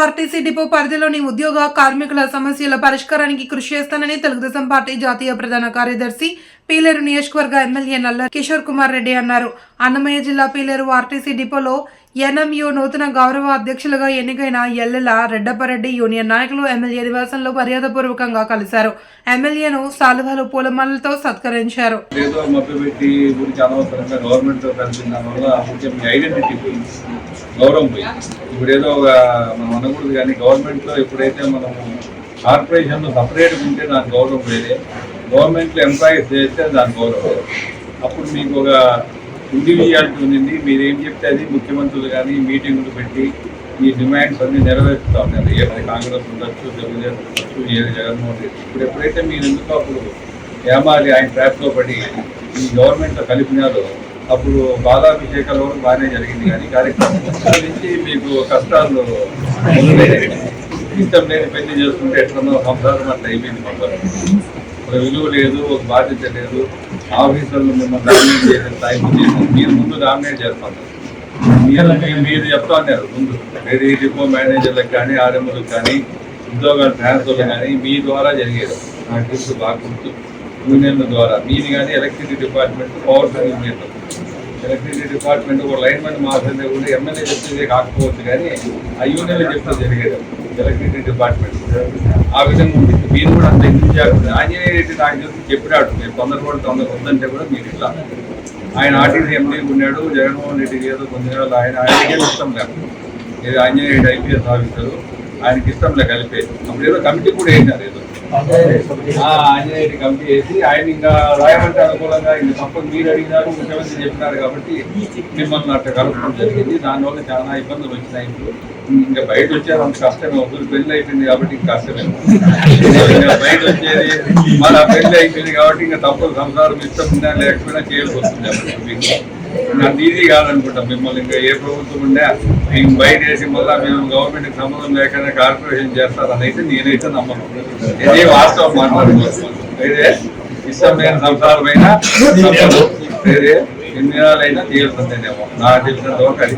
RTC depot పరిధిలోని ఉద్యోగ కార్మికుల సమస్యల పరిష్కారానికి కృషి చేస్తానని తెలుగుదేశం పార్టీ జాతీయ ప్రధాన కార్యదర్శి పీలేరు నియోజకవర్గ ఎమ్మెల్యే నల్ల కిషోర్ కుమార్ రెడ్డి అన్నారు. అన్నమయ్య జిల్లా పీలేరు ఆర్టీసీ డిపోలో ఎన్ఎంయు నూతన గౌరవ అధ్యక్షులుగా ఎన్నికైన ఎల్లెల రెడ్డపరెడ్డి యూనియన్ నాయకులు ఎమ్మెల్యే నివాసంలో మర్యాదపూర్వకంగా కలిశారు. ఎమ్మెల్యేను సాలువాలు పూలమాలతో సత్కరించారు. గౌరవం ఇప్పుడు ఏదో ఒక మనం అనకూడదు కానీ గవర్నమెంట్లో ఎప్పుడైతే మనము కార్పొరేషన్లో సపరేట్ ఉంటే దాని గౌరవం వేరే గవర్నమెంట్లో ఎంప్లాయీస్ చేస్తే దాని గౌరవం అప్పుడు మీకు ఒక ఇండివిజువాలిటీ ఉంది మీరు ఏం చెప్తే అది ముఖ్యమంత్రులు కానీ మీటింగులు పెట్టి ఈ డిమాండ్స్ అన్ని నెరవేరుస్తూ ఉన్నారు. ఏ కాంగ్రెస్ ఉండొచ్చు తెలుగుదేశం ఉండొచ్చు ఏది జగన్మోహన్ రెడ్డి. ఇప్పుడు ఎప్పుడైతే మీరు ఎందుకో అప్పుడు ఏమాలి ఆయన ట్రాప్లో పడి ఈ గవర్నమెంట్లో కలిపినారో అప్పుడు బాలాభిషేకాలు కూడా బాగానే జరిగింది. కానీ కార్యక్రమం నుంచి మీకు కష్టాలు ఇష్టం లేని పెళ్ళి చేసుకుంటే ఎట్లనో సంసారం అట్లా అయిపోయింది మొత్తం ఒక విలువ లేదు ఒక బాధ్యత లేదు. ఆఫీసర్లు మిమ్మల్ని డామినేట్ చేసే టైం చేసి మీరు ముందు డామినేట్ చేస్తున్నారు మీరు మీరు- చెప్తా ఉన్నారు ముందు. ఏది డిపో మేనేజర్లకు కానీ ఆర్ఎంలకు కానీ ఉద్యోగాల ట్రాన్స్ఫర్లు కానీ మీ ద్వారా జరిగేది. నాకు తెలుసు బాగా గుర్తు. యూనియన్ల ద్వారా. మీది కానీ electricity department power union electricity department ఒక లైన్ మెన్ మాత్రమే కూడా ఎమ్మెల్యే చెప్తే కాకపోవచ్చు కానీ ఆ యూనియన్లు చెప్తే జరిగేది. ఎలక్ట్రిసిటీ డిపార్ట్మెంట్ ఆ విధంగా ఉంది. మీరు కూడా అంత ఎందుకు జాగ్రత్త ఆంజనేయ రెడ్డి నాకు తెలిసి చెప్పినాడు. మీరు తొందర తొందర ఉందంటే కూడా మీరు ఇట్లా. ఆయన ఆర్టీసీ ఎంపీ ఉన్నాడు. జగన్మోహన్ రెడ్డి ఏదో కొన్ని ఆయన ఆయన ఇష్టం లేదు ఇది ఆంజనేయ రెడ్డి ఐపీఎస్ ఆఫీసరు. ఆయనకి ఇష్టం లే కలిపే. అప్పుడు ఏదో కమిటీ కూడా వేసినారు ఏదో. ఆ, ఆంజనేయ కమిటీ వేసి ఆయన ఇంకా రాయమంటే అనుకూలంగా ఇంకా తప్పని మీరు అడిగినారు ముఖ్యమంత్రి చెప్పినారు కాబట్టి మిమ్మల్ని అట్లా కలపడం జరిగింది. దానివల్ల చాలా ఇబ్బందులు వచ్చినాయి ఇప్పుడు. ఇంకా బయట వచ్చేది అంత కష్టమే. ఒకరు పెళ్ళి అయిపోయింది కాబట్టి ఇంకా కష్టమే. బయట వచ్చేది మన పెళ్ళి అయిపోయింది కాబట్టి ఇంకా తప్పదు సంసారం ఇష్టం ఉన్నా లేకపోయినా చేయాల్సి వస్తుంది అప్పుడు ఈజీ కాదనుకుంటాం. మిమ్మల్ని ఇంకా ఏ ప్రభుత్వం ఉండే మేము బయట వేసి మళ్ళీ మేము గవర్నమెంట్కి సంబంధం లేకుండా కార్పొరేషన్ చేస్తారని అయితే నేనైతే నమ్మను. ఇది వాస్తవం మాట్లాడుకోవచ్చు అయితే ఇష్టం సంసారమైనా ఎన్ని నెలలైనా తీరుతుందేమో. నాకు తెలిసినంత వరకు